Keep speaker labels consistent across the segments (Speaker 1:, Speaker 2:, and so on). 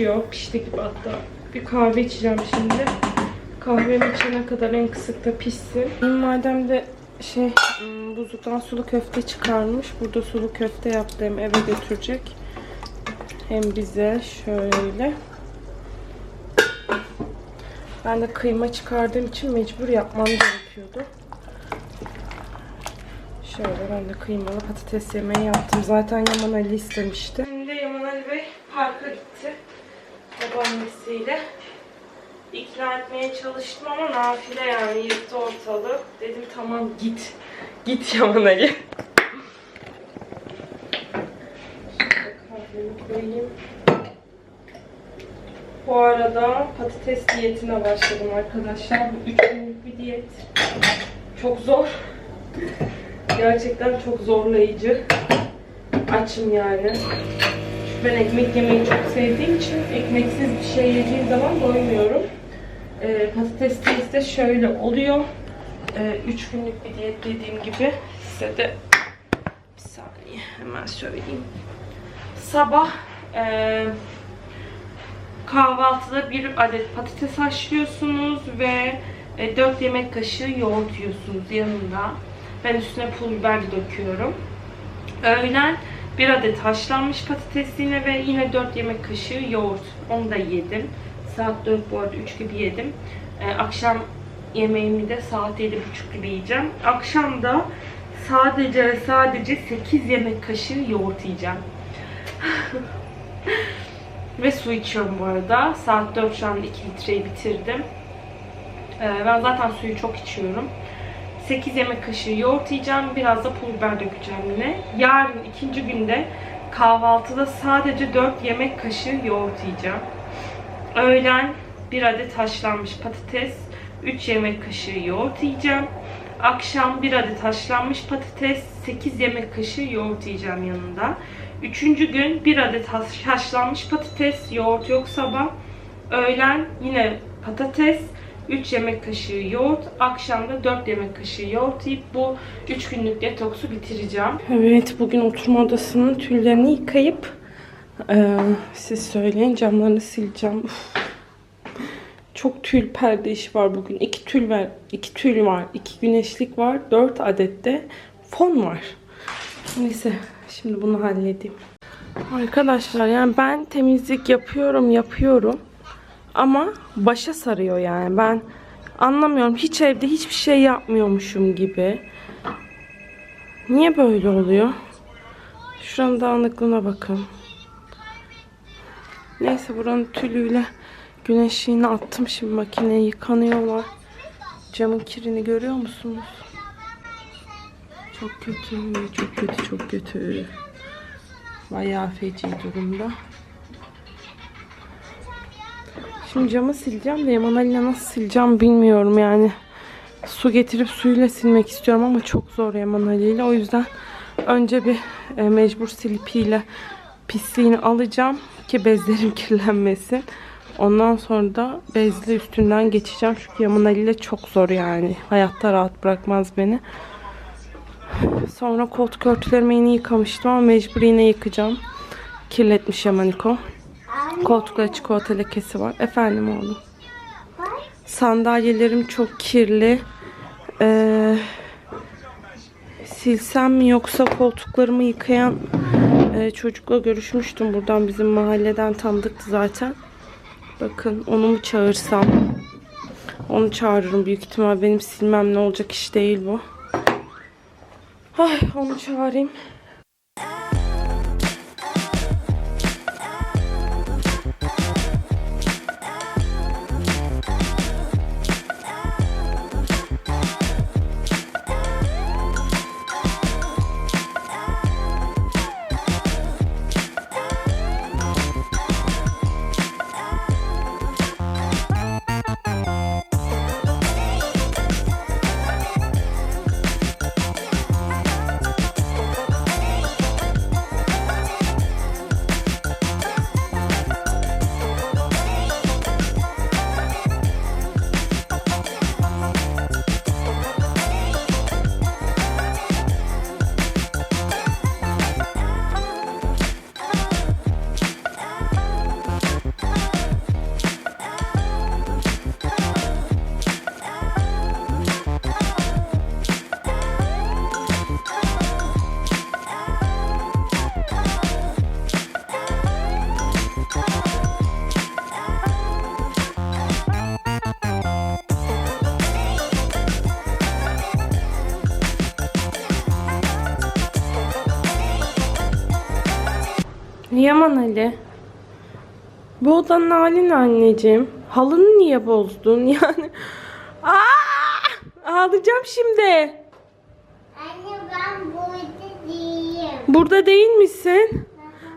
Speaker 1: Pişiyor. Pişti gibi hatta. Bir kahve içeceğim şimdi. Kahvemi içene kadar en kısıkta pişsin. Madem de şey ım, buzluktan sulu köfte çıkarmış. Burada sulu köfte yaptı hem eve götürecek. Hem bize şöyle. Ben de kıyma çıkardığım için mecbur yapmam gerekiyordu. Şöyle ben de kıymalı patates yemeği yaptım. Zaten Yaman Ali istemişti. Şimdi Yaman Ali Bey parka gitti. Babaannesiyle. İkna etmeye çalıştım ama nafile yani yırttı ortalığı. Dedim tamam git. Git Yaman Ali. Bu arada patates diyetine başladım arkadaşlar. Bu 3 günlük bir diyet. Çok zor. Gerçekten çok zorlayıcı. Açım yani. Ben ekmek yemeyi çok sevdiğim için ekmeksiz bir şey yediğim zaman doymuyorum. Ee, patates diyeti de şöyle oluyor. 3 günlük bir diyet dediğim gibi size de bir saniye hemen söyleyeyim. Sabah eee Kahvaltıda bir adet patates haşlıyorsunuz ve 4 yemek kaşığı yoğurt yiyorsunuz yanında. Ben üstüne pul biber döküyorum. Öğlen bir adet haşlanmış patates yine ve yine 4 yemek kaşığı yoğurt. Onu da yedim. Saat 4 bu arada 3 gibi yedim. Ee, akşam yemeğimi de saat 7.30 gibi yiyeceğim. Akşam da sadece sadece 8 yemek kaşığı yoğurt yiyeceğim. Ve su içiyorum bu arada. Saat 4 şu anda 2 litreyi bitirdim. Ee, ben zaten suyu çok içiyorum. 8 yemek kaşığı yoğurt yiyeceğim. Biraz da pul biber dökeceğim yine. Yarın ikinci günde kahvaltıda sadece 4 yemek kaşığı yoğurt yiyeceğim. Öğlen 1 adet haşlanmış patates, 3 yemek kaşığı yoğurt yiyeceğim. Akşam 1 adet haşlanmış patates, 8 yemek kaşığı yoğurt yiyeceğim yanında. Üçüncü gün 1 adet haş- haşlanmış patates, yoğurt yok sabah. Öğlen yine patates, 3 yemek kaşığı yoğurt, akşam da 4 yemek kaşığı yoğurt yiyip bu 3 günlük detoksu bitireceğim. Evet, bugün oturma odasının tüllerini yıkayıp eee, siz söyleyin camlarını sileceğim. Uf. Çok tül perde işi var bugün. İki tül var, iki tül var, iki güneşlik var, dört adette fon var. Neyse, şimdi bunu halledeyim. Arkadaşlar yani ben temizlik yapıyorum, yapıyorum. Ama başa sarıyor yani. Ben anlamıyorum. Hiç evde hiçbir şey yapmıyormuşum gibi. Niye böyle oluyor? Şuranın dağınıklığına bakın. Neyse buranın tülüyle güneşliğini attım. Şimdi makineye yıkanıyorlar. Camın kirini görüyor musunuz? Çok kötü, çok kötü, çok kötü. Bayağı feci durumda. Şimdi camı sileceğim de Yaman Ali'yle nasıl sileceğim bilmiyorum yani. Su getirip suyla silmek istiyorum ama çok zor Yaman Ali ile. O yüzden önce bir e, mecbur silipiyle pisliğini alacağım ki bezlerim kirlenmesin. Ondan sonra da bezle üstünden geçeceğim. Çünkü Yaman Ali ile çok zor yani. Hayatta rahat bırakmaz beni. Sonra koltuk örtülerimi yeni yıkamıştım ama mecbur yine yıkacağım. Kirletmiş Yamaniko. Koltukta çikolata lekesi var. Efendim oğlum. Sandalyelerim çok kirli. Ee, silsem mi yoksa koltuklarımı yıkayan e, çocukla görüşmüştüm. Buradan bizim mahalleden tanıdıktı zaten. Bakın onu mu çağırsam? Onu çağırırım büyük ihtimal. Benim silmem ne olacak iş değil bu. Ay onu çağırayım. Yaman Ali. Bu odanın hali ne anneciğim? Halını niye bozdun? Yani Aa! ağlayacağım şimdi.
Speaker 2: Anne ben burada değilim.
Speaker 1: Burada değil misin?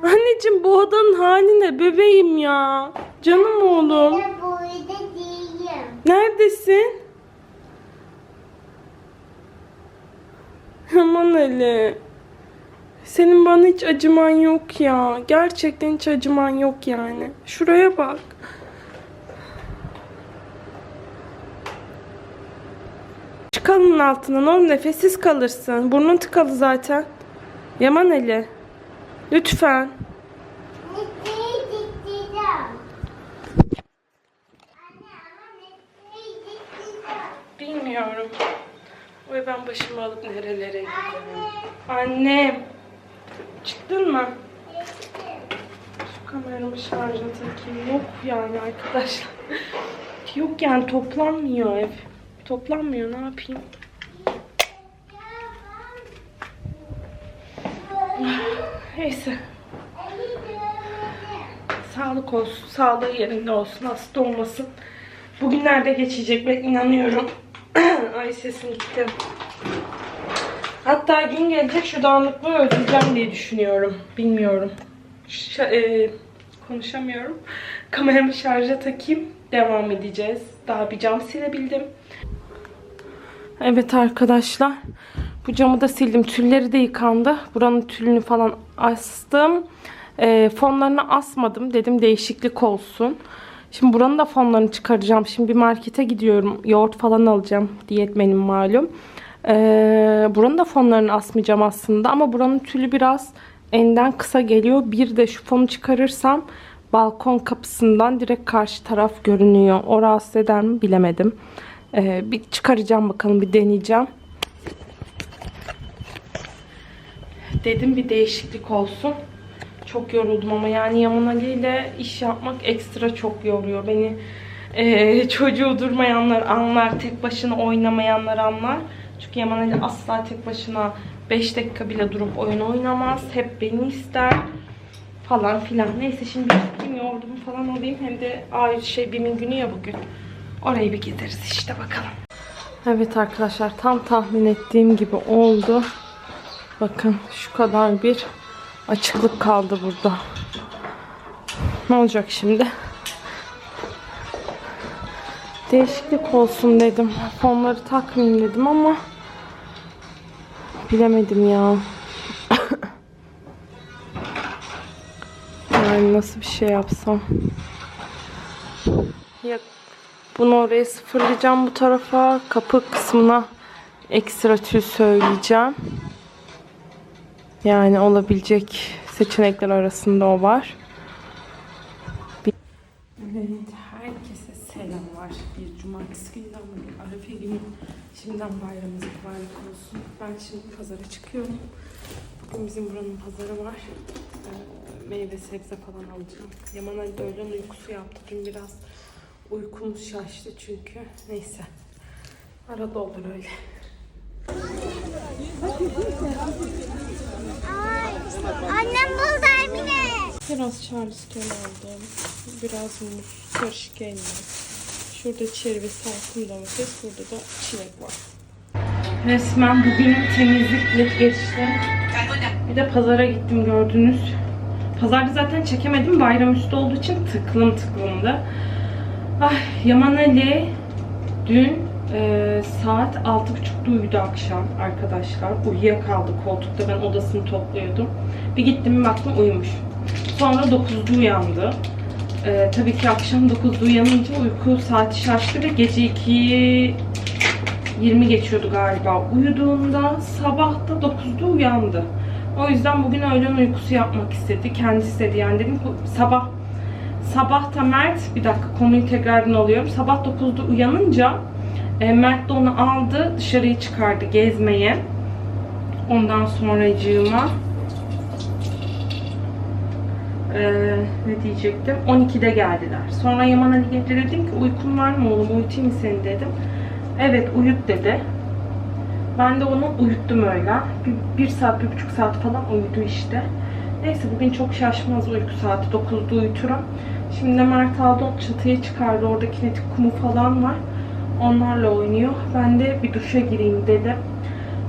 Speaker 1: Anneciğim bu odanın hali ne bebeğim ya? Canım oğlum.
Speaker 2: Ben burada değilim.
Speaker 1: Neredesin? Aman Ali. Senin bana hiç acıman yok ya. Gerçekten hiç acıman yok yani. Şuraya bak. Çıkalım altına. Ne olur nefessiz kalırsın. Burnun tıkalı zaten. Yaman Ali. Lütfen. Bilmiyorum. Ve ben başımı alıp nerelere giderim. Annem. Çıktın mı? Şu kameramı şarja takayım. Yok yani arkadaşlar. Yok yani toplanmıyor ev. Toplanmıyor ne yapayım? Neyse. Sağlık olsun. Sağlığı yerinde olsun. Hasta olmasın. Bugünlerde geçecek ben inanıyorum. Ay sesim gitti. Hatta gün gelecek şu dağınıklığı öldüreceğim diye düşünüyorum. Bilmiyorum. Ş- e, konuşamıyorum. Kameramı şarja takayım. Devam edeceğiz. Daha bir cam silebildim. Evet arkadaşlar. Bu camı da sildim. Tülleri de yıkandı. Buranın tülünü falan astım. E, fonlarını asmadım. Dedim değişiklik olsun. Şimdi buranın da fonlarını çıkaracağım. Şimdi bir markete gidiyorum. Yoğurt falan alacağım. Diyet benim malum. Ee, buranın da fonlarını asmayacağım aslında. Ama buranın tülü biraz enden kısa geliyor. Bir de şu fonu çıkarırsam balkon kapısından direkt karşı taraf görünüyor. O rahatsız eder mi bilemedim. Ee, bir çıkaracağım bakalım bir deneyeceğim. Dedim bir değişiklik olsun. Çok yoruldum ama yani Yaman ile iş yapmak ekstra çok yoruyor beni. Ee, çocuğu durmayanlar anlar, tek başına oynamayanlar anlar. Çünkü Yaman Ali asla tek başına 5 dakika bile durup oyun oynamaz. Hep beni ister falan filan. Neyse şimdi bir gideyim yoğurdumu falan alayım. Hem de ayrı şey bimin günü ya bugün. Orayı bir gideriz işte bakalım. Evet arkadaşlar tam tahmin ettiğim gibi oldu. Bakın şu kadar bir açıklık kaldı burada. Ne olacak şimdi? Değişiklik olsun dedim. Fonları takmayayım dedim ama bilemedim ya. yani nasıl bir şey yapsam. Ya bunu oraya sıfırlayacağım bu tarafa. Kapı kısmına ekstra tül söyleyeceğim. Yani olabilecek seçenekler arasında o var. Evet, herkese selamlar. Bir cumartesi günden bir arefe günü. Şimdiden bayramımız mübarek olsun. Ben şimdi pazara çıkıyorum. Bugün bizim buranın pazarı var. Ee, meyve sebze falan alacağım. Yaman Ali de öğlen uykusu yaptı. Dün biraz uykumuz şaştı çünkü. Neyse. Arada olur öyle.
Speaker 2: Annem buldu Emine.
Speaker 1: Biraz Charleston aldım. Biraz muz, karışık elma. Şurada çeri ve salkım domates. Burada da çilek var. Resmen bugün temizlikle geçti. Bir de pazara gittim gördünüz. Pazarda zaten çekemedim. Bayramüstü olduğu için tıklım tıklımdı. Ay Yaman Ali dün e, saat 6.30'da uyudu akşam arkadaşlar. Uyuyakaldı koltukta. Ben odasını topluyordum. Bir gittim baktım uyumuş. Sonra 9'da uyandı. E, tabii ki akşam 9'da uyanınca uyku saati şaştı ve gece 2'yi 20 geçiyordu galiba. Uyuduğunda sabah da 9'da uyandı. O yüzden bugün öğlen uykusu yapmak istedi. Kendi istedi yani dedim sabah sabah da Mert bir dakika konuyu tekrardan alıyorum. Sabah 9'da uyanınca e, Mert de onu aldı dışarıya çıkardı gezmeye. Ondan sonracığıma ee, ne diyecektim? 12'de geldiler. Sonra Yaman Ali dedim ki uykun var mı oğlum uyutayım seni dedim. Evet uyut dedi. Ben de onu uyuttum öyle. Bir, bir saat, bir buçuk saat falan uyudu işte. Neyse bugün çok şaşmaz uyku saati. 9'da uyuturum. Şimdi de Mert aldı çatıya çıkardı. Orada kinetik kumu falan var. Onlarla oynuyor. Ben de bir duşa gireyim dedim.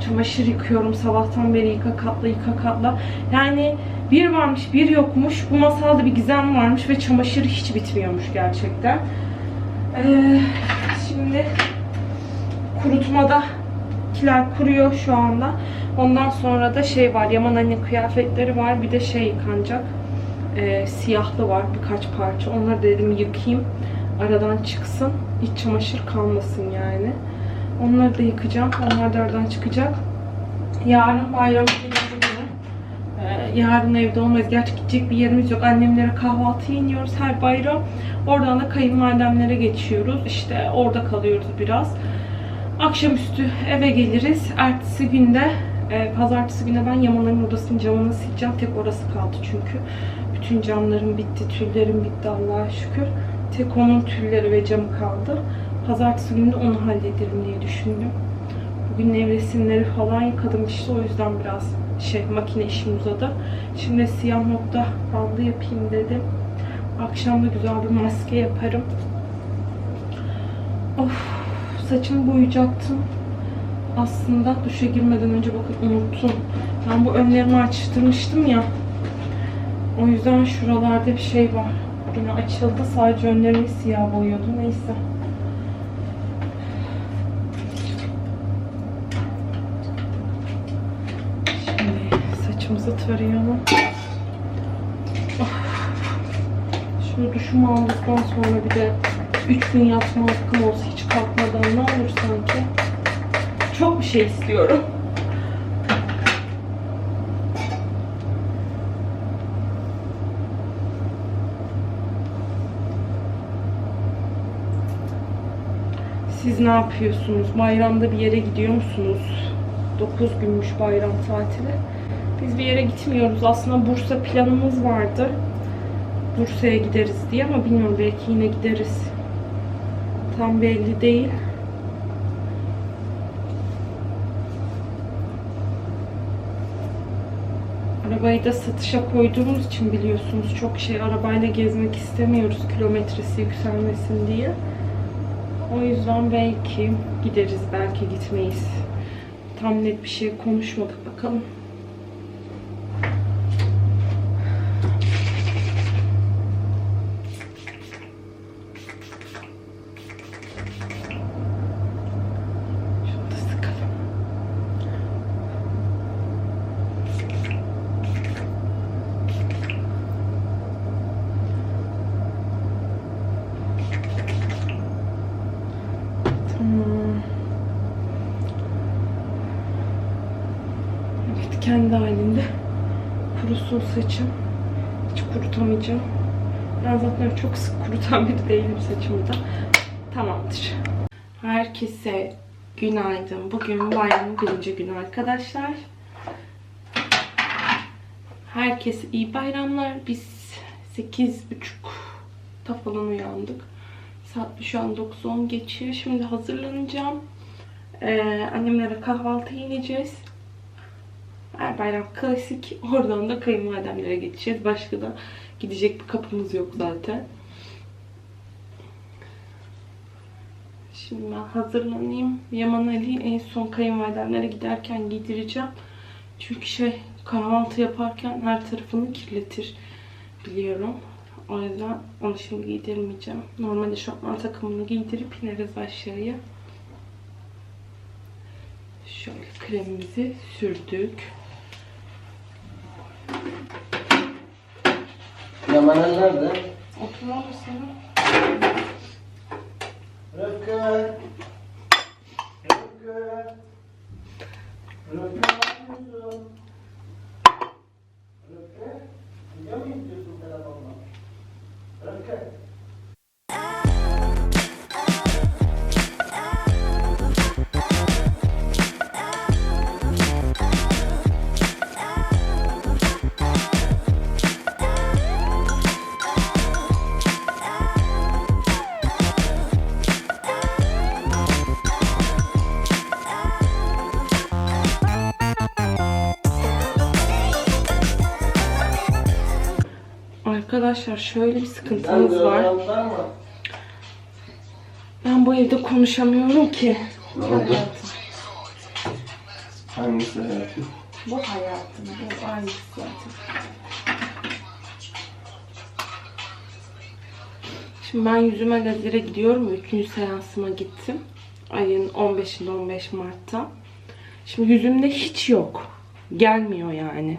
Speaker 1: Çamaşır yıkıyorum. Sabahtan beri yıka katla yıka katla. Yani bir varmış bir yokmuş. Bu masalda bir gizem varmış ve çamaşır hiç bitmiyormuş gerçekten. Ee, şimdi kurutmada kiler kuruyor şu anda. Ondan sonra da şey var. Yaman anne kıyafetleri var. Bir de şey yıkanacak. Ee, siyahlı var birkaç parça. Onları dedim yıkayayım. Aradan çıksın. İç çamaşır kalmasın yani. Onları da yıkacağım. Onlar da aradan çıkacak. Yarın bayram. Ee, yarın evde olmayız. Gerçi gidecek bir yerimiz yok. Annemlere kahvaltı iniyoruz her bayram. Oradan da kayınvalidemlere geçiyoruz. İşte orada kalıyoruz biraz. Akşamüstü eve geliriz. Ertesi günde e, pazartesi günde ben Yaman'ın odasının camını sileceğim. Tek orası kaldı çünkü. Bütün camlarım bitti, tüllerim bitti Allah'a şükür. Tek onun tülleri ve camı kaldı. Pazartesi günü onu hallederim diye düşündüm. Bugün nevresimleri falan yıkadım işte o yüzden biraz şey makine işim uzadı. Şimdi siyah nokta bandı yapayım dedim. Akşam da güzel bir maske yaparım. Of saçımı boyayacaktım. Aslında duşa girmeden önce bakın unuttum. Ben bu önlerimi açtırmıştım ya. O yüzden şuralarda bir şey var. Yine açıldı. Sadece önlerimi siyah boyuyordum. Neyse. Şimdi saçımızı tarayalım. Şimdi duşumu aldıktan sonra bir de 3 gün yatma hakkım olsa ne olur sanki. Çok bir şey istiyorum. Siz ne yapıyorsunuz? Bayramda bir yere gidiyor musunuz? 9 günmüş bayram tatili. Biz bir yere gitmiyoruz. Aslında Bursa planımız vardı. Bursa'ya gideriz diye ama bilmiyorum belki yine gideriz. Tam belli değil. Arabayı da satışa koyduğumuz için biliyorsunuz çok şey arabayla gezmek istemiyoruz kilometresi yükselmesin diye. O yüzden belki gideriz, belki gitmeyiz. Tam net bir şey konuşmadık bakalım. Şunu da sıkalım. Tamam. Evet kendi halinde kurusun saçım. Hiç kurutamayacağım. Ben zaten çok sık kurutan biri değilim saçımı da. Tamamdır. Herkese günaydın. Bugün bayramın birinci günü arkadaşlar. Herkese iyi bayramlar. Biz 8.30'da falan uyandık. Saat şu an 9.10 geçiyor. Şimdi hazırlanacağım. Ee, annemlere kahvaltı yiyeceğiz. Her bayram klasik. Oradan da kayınvalidemlere gideceğiz. Başka da gidecek bir kapımız yok zaten. Şimdi ben hazırlanayım. Yaman Ali'yi en son kayınvalidemlere giderken giydireceğim. Çünkü şey kahvaltı yaparken her tarafını kirletir biliyorum. O yüzden onu şimdi giydirmeyeceğim. Normalde şortman takımını giydirip ineriz aşağıya. Şöyle kremimizi sürdük.
Speaker 3: Yamanlar nerede?
Speaker 1: Oturur musun?
Speaker 3: Rıfkı.
Speaker 1: Arkadaşlar şöyle bir sıkıntımız var. Ben bu evde konuşamıyorum ki.
Speaker 3: Ne oldu? Hangisi hayatım?
Speaker 1: Bu hayatım. Bu aynısı zaten. Şimdi ben yüzüme lazere gidiyorum. Üçüncü seansıma gittim. Ayın 15'inde 15 Mart'ta. Şimdi yüzümde hiç yok. Gelmiyor yani.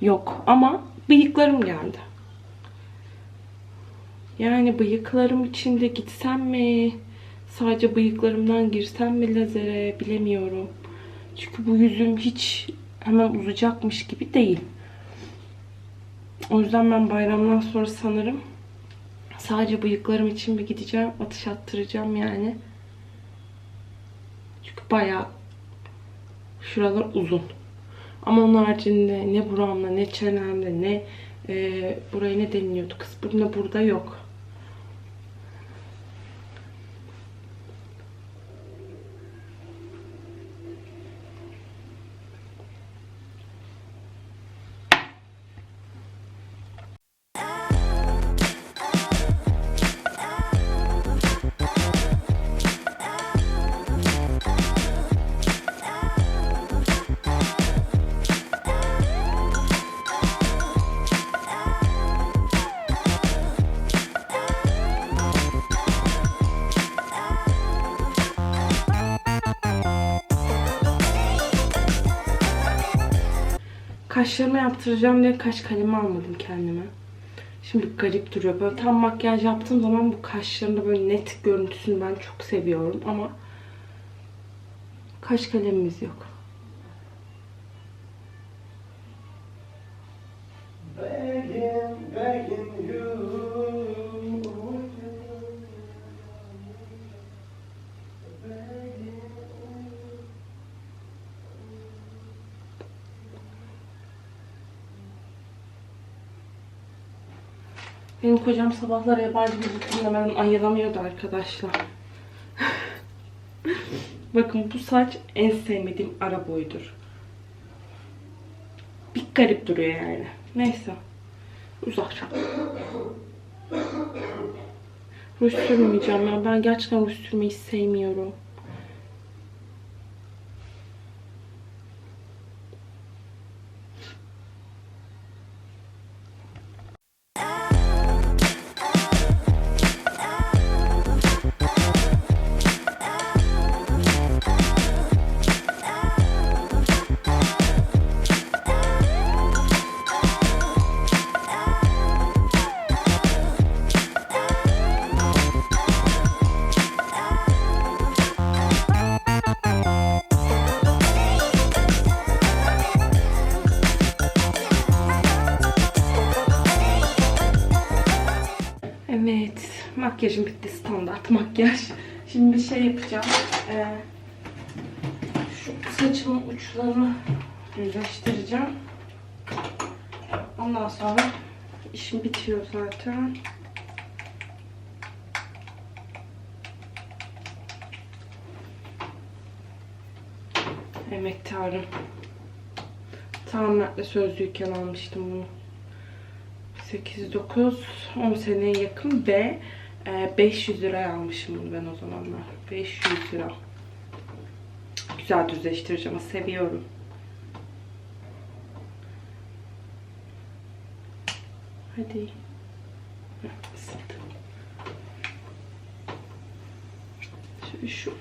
Speaker 1: Yok. Ama bıyıklarım geldi. Yani bıyıklarım içinde gitsem mi? Sadece bıyıklarımdan girsem mi lazere bilemiyorum. Çünkü bu yüzüm hiç hemen uzayacakmış gibi değil. O yüzden ben bayramdan sonra sanırım sadece bıyıklarım için bir gideceğim. Atış attıracağım yani. Çünkü bayağı şuralar uzun. Ama onun haricinde ne buramda ne çenemde ne e, buraya ne deniliyordu kız burada burada yok. Kaşlarımı yaptıracağım diye kaş kalemi almadım kendime. Şimdi garip duruyor. Böyle tam makyaj yaptığım zaman bu kaşlarında böyle net görüntüsünü ben çok seviyorum ama kaş kalemimiz yok.
Speaker 3: Begging, begging you.
Speaker 1: Benim kocam sabahları yabancı müzik dinlemeden ayılamıyordu arkadaşlar. Bakın bu saç en sevmediğim ara boyudur. Bir garip duruyor yani. Neyse. Uzar. Ruj sürmeyeceğim ya. Ben gerçekten ruj sürmeyi sevmiyorum. Makyajım bitti. Standart makyaj. Şimdi bir şey yapacağım. Ee, şu saçımın uçlarını düzleştireceğim. Ondan sonra işim bitiyor zaten. Emektarım. Tamamen sözlüyken almıştım bunu. 8-9 10 seneye yakın ve e, 500 liraya almışım bunu ben o zamanlar. 500 lira. Güzel düzleştireceğim. Seviyorum. Hadi. Şöyle şu,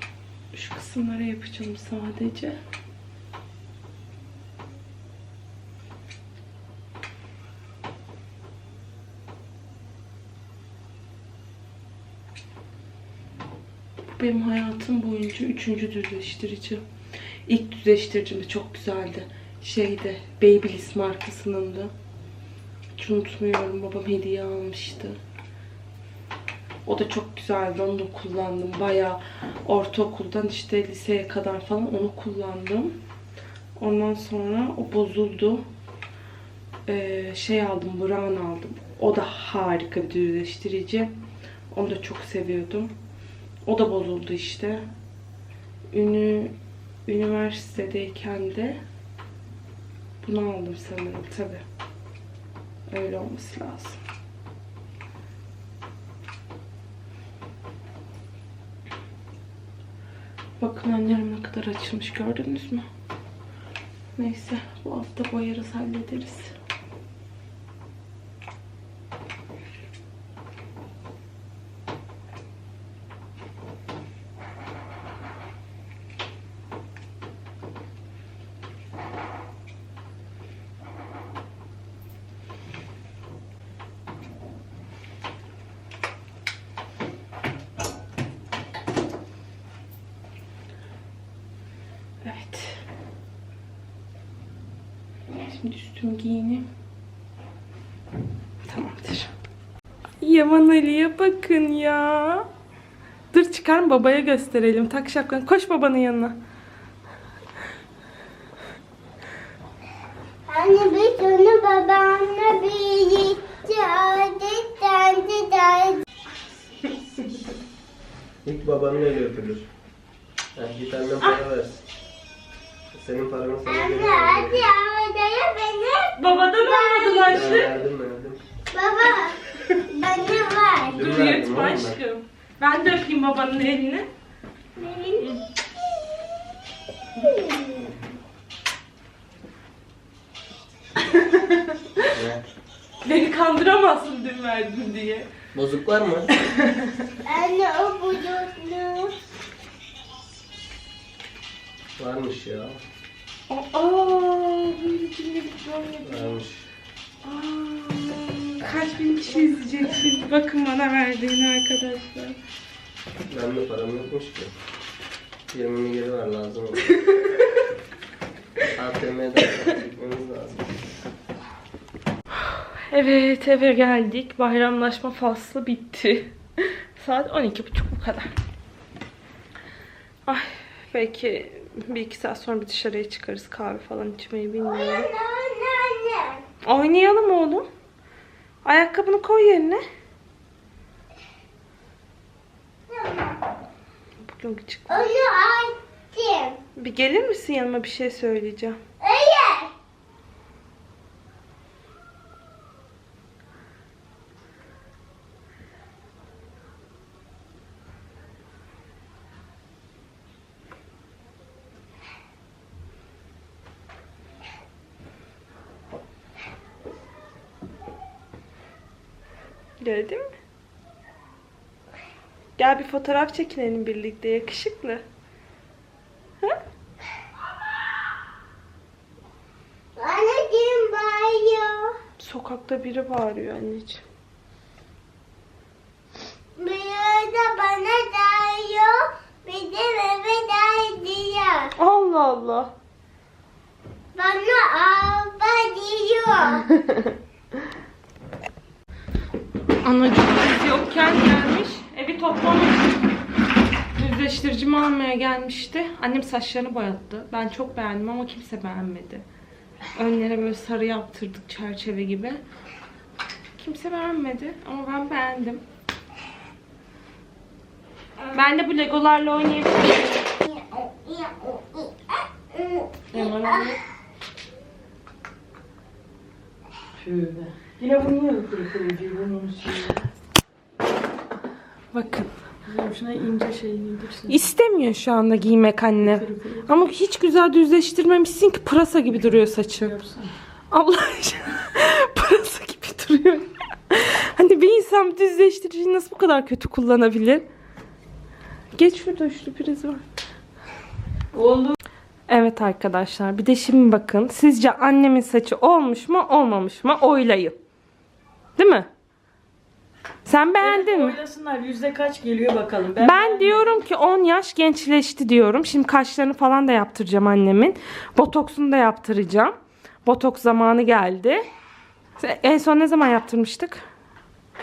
Speaker 1: şu kısımlara yapacağım sadece. Benim hayatım boyunca üçüncü düzleştirici. İlk düzleştiricim de çok güzeldi. Şeyde Babyliss markasının da. Hiç unutmuyorum babam hediye almıştı. O da çok güzeldi. Onu da kullandım. Bayağı ortaokuldan işte liseye kadar falan onu kullandım. Ondan sonra o bozuldu. Ee, şey aldım, Brown aldım. O da harika bir düzleştirici. Onu da çok seviyordum. O da bozuldu işte. Ünü, üniversitedeyken de bunu aldım sanırım tabi. Öyle olması lazım. Bakın annem ne kadar açılmış gördünüz mü? Neyse bu hafta boyarız hallederiz. Evet. Şimdi üstümü giyineyim. Tamamdır. Yaman Ali'ye bakın ya. Dur çıkarım babaya gösterelim. Tak şapkanı. Koş babanın yanına.
Speaker 2: Anne biz onu babamla birlikte aldık. Kendi de
Speaker 3: İlk babanın eli öpülür. Ha, git annem para versin. Senin paranı sana
Speaker 2: Anne
Speaker 3: geri
Speaker 2: hadi havadaya beni.
Speaker 1: Babadan almadın
Speaker 3: Ben
Speaker 1: aşkım.
Speaker 3: verdim verdim.
Speaker 2: Baba
Speaker 1: Dur
Speaker 3: ben.
Speaker 1: aşkım. Ben de öpeyim babanın elini. Beni kandıramazsın dün verdin diye.
Speaker 3: Bozuk var mı?
Speaker 2: Anne o buyurdu.
Speaker 3: Varmış ya.
Speaker 1: Aa, böyle cimri bir şey
Speaker 3: Varmış.
Speaker 1: Kaç bin kişi izleyecek şimdi. Bakın bana verdiğini arkadaşlar.
Speaker 3: Ben de param yokmuş ki. 20 milyarı var lazım. ATM'den çekmemiz lazım.
Speaker 1: Evet eve geldik. Bayramlaşma faslı bitti. Saat 12.30 bu kadar. Ay belki bir iki saat sonra bir dışarıya çıkarız kahve falan içmeyi bilmiyorum. Oynayalım oğlum. Ayakkabını koy yerine. Bugün çık.
Speaker 2: Onu açtım.
Speaker 1: Bir gelir misin yanıma bir şey söyleyeceğim.
Speaker 2: Hayır.
Speaker 1: Geldin mi? Gel bir fotoğraf çekinelim birlikte yakışıklı. Ha?
Speaker 2: Anneciğim bağırıyor.
Speaker 1: Sokakta biri bağırıyor anneciğim.
Speaker 2: Bir de bana dağıyor. Bir de eve dağıyor.
Speaker 1: Allah Allah.
Speaker 2: Bana araba diyor.
Speaker 1: Anacığım biz yokken gelmiş. Evi toplamış. Düzleştiricimi almaya gelmişti. Annem saçlarını boyattı. Ben çok beğendim ama kimse beğenmedi. Önlere böyle sarı yaptırdık çerçeve gibi. Kimse beğenmedi ama ben beğendim. Ben de bu legolarla oynayabilirim.
Speaker 4: Şöyle. Yine bunu kırıcı bunun şeyi?
Speaker 1: Bakın.
Speaker 4: Şuna ince şey indirsin.
Speaker 1: İstemiyor şu anda giymek anne. Ama hiç güzel düzleştirmemişsin ki pırasa gibi duruyor saçın.
Speaker 4: Yapsana.
Speaker 1: Allah aşkına. pırasa gibi duruyor. hani bir insan düzleştiriciyi nasıl bu kadar kötü kullanabilir? Geç şurada üçlü priz var.
Speaker 4: Oldu.
Speaker 1: Evet arkadaşlar bir de şimdi bakın. Sizce annemin saçı olmuş mu olmamış mı oylayın. Değil mi? Sen beğendin mi?
Speaker 4: Oylasınlar yüzde kaç geliyor bakalım.
Speaker 1: Ben
Speaker 4: beğendim.
Speaker 1: diyorum ki 10 yaş gençleşti diyorum. Şimdi kaşlarını falan da yaptıracağım annemin. Botoksunu da yaptıracağım. Botoks zamanı geldi. En son ne zaman yaptırmıştık?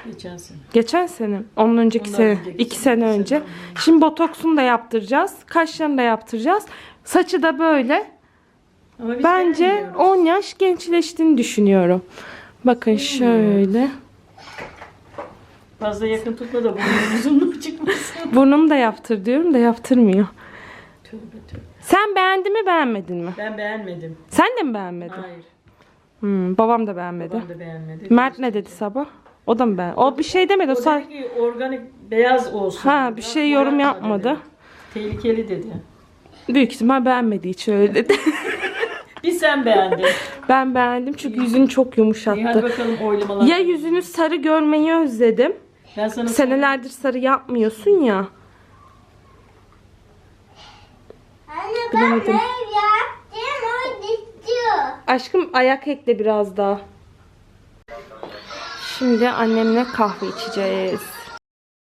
Speaker 4: Geçen sene.
Speaker 1: Geçen sene. Onun önceki
Speaker 4: Ondan
Speaker 1: sene.
Speaker 4: önceki
Speaker 1: iki
Speaker 4: sene,
Speaker 1: sene önce.
Speaker 4: sene.
Speaker 1: Şimdi botoksunu da yaptıracağız. Kaşlarını da yaptıracağız. Saçı da böyle. Bence
Speaker 4: beğenmiyoruz.
Speaker 1: 10 yaş gençleştiğini düşünüyorum. Bakın şöyle.
Speaker 4: Fazla yakın tutma da burnun uzunluğu çıkmasın.
Speaker 1: Burnumu da yaptır diyorum da yaptırmıyor.
Speaker 4: Tövbe tövbe.
Speaker 1: Sen beğendin mi beğenmedin mi?
Speaker 4: Ben beğenmedim.
Speaker 1: Sen de mi beğenmedin?
Speaker 4: Hayır.
Speaker 1: Hmm, babam da beğenmedi.
Speaker 4: Babam da beğenmedi.
Speaker 1: Mert ne dedi sabah? O da mı beğen? O bir şey demedi. O
Speaker 4: O
Speaker 1: sa-
Speaker 4: dedi ki organik beyaz olsun.
Speaker 1: Ha, bir şey yorum yapmadı.
Speaker 4: dedi. Tehlikeli dedi.
Speaker 1: büyük ihtimal beğenmediği için öyle dedi.
Speaker 4: Bir sen beğendin.
Speaker 1: ben beğendim çünkü yüzünü çok
Speaker 4: İyi, hadi
Speaker 1: yumuşattı.
Speaker 4: bakalım oylamalar.
Speaker 1: Ya yüzünü sarı görmeyi özledim.
Speaker 4: Ben sana
Speaker 1: Senelerdir sarı yapmıyorsun ya.
Speaker 2: Anne ben
Speaker 1: Bilemedim.
Speaker 2: ev yaptım. O gidiyor.
Speaker 1: Aşkım ayak ekle biraz daha. Şimdi annemle kahve içeceğiz.